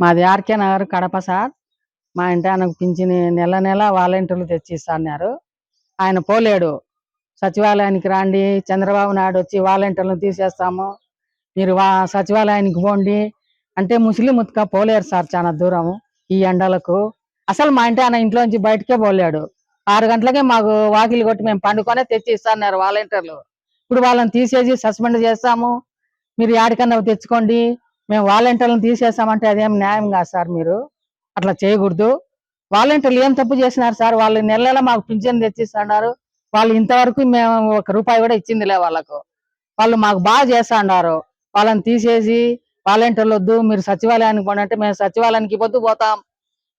మాది RK Nagar Kadapa sir. మా ఇంటి ఆయనకు పింఛని నెల నెల వాలంటీర్లు తెచ్చి ఇస్తున్నారు ఆయన పోలేడు. సచివాలయానికి రాండి చంద్రబాబు నాయుడు వచ్చి వాలంటీర్లను తీసేస్తాము. మీరు వా సచివాలయానికి పోండి. అంటే ముస్లిం ఉత్క పోలేరు సార్ చాలా దూరం ఈ ఎండలకు. అసలు మా ఇంటి ఆయన ఇంట్లోంచి బయటకే పోలేడు. ఆరు గంటలకే మాకు వాకిలి కొట్టి మేము పండుకొనే తెచ్చి ఇస్తున్నారు వాలంటీర్లు. ఇప్పుడు వాళ్ళని తీసేసి సస్పెండ్ చేస్తాము. మీరు యాడికన్నా తెచ్చుకోండి. మేము వాలంటీర్లను తీసేసామంటే అదేం న్యాయం కాదు సార్ మీరు. అట్లా చేయకూడదు. వాలంటీర్లు ఏం తప్పు చేసినారు సార్? వాళ్ళు నెల నెల మాకు పింఛన్ తెచ్చిస్తున్నారు. వాళ్ళు ఇంతవరకు మేము ఒక రూపాయి కూడా ఇచ్చిందిలే వాళ్ళకు. వాళ్ళు మాకు బాగా చేస్తున్నారు. వాళ్ళని తీసేసి వాలంటీర్లు వద్దు మీరు సచివాలయానికి పోండి అంటే మేము సచివాలయానికి పొద్దు పోతాం.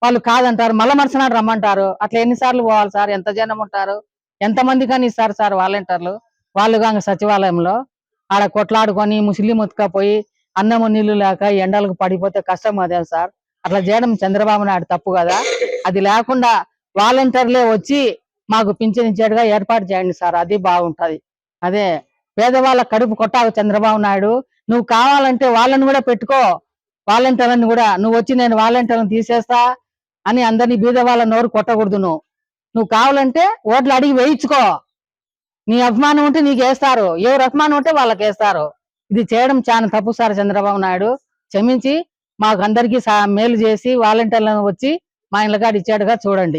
వాళ్ళు కాదంటారు మళ్ళీ మరుసనాడు రమ్మంటారు. అట్లా ఎన్నిసార్లు పోవాలి సార్? ఎంత జనం ఉంటారు? ఎంత మంది కానీ ఇస్తారు సార్ వాలంటీర్లు? వాళ్ళు కాక సచివాలయంలో ఆడ కొట్లాడుకొని ముస్లిం ఉతకపోయి అన్నము నీళ్ళు లేక ఎండలకు పడిపోతే కష్టం అదే సార్. అట్లా చేయడం చంద్రబాబు నాయుడు తప్పు కదా. అది లేకుండా వాలంటీర్లే వచ్చి మాకు పింఛనిచ్చేట్టుగా ఏర్పాటు చేయండి సార్. అది బాగుంటది. అదే పేదవాళ్ళ కడుపు కొట్టావు చంద్రబాబు నాయుడు. నువ్వు కావాలంటే వాళ్ళని కూడా పెట్టుకో. వాలంటీర్లను కూడా. నువ్వు వచ్చి నేను వాలంటీర్లను తీసేస్తా అని అందరినీ బీదవాళ్ళ నోరు కొట్టకూడదు నువ్వు. నువ్వు కావాలంటే ఓట్లు అడిగి వేయించుకో. నీ అభిమానం ఉంటే నీకు వేస్తారు. ఎవరు అభిమానం ఉంటే వాళ్ళకి వేస్తారు. ఇది చేయడం చాలా తప్పు సార్ చంద్రబాబు నాయుడు. క్షమించి మాకు అందరికీ సా- మేలు చేసి వాలంటీర్లను వచ్చి మా ఇళ్ళకాడ ఇచ్చేట్టుగా చూడండి.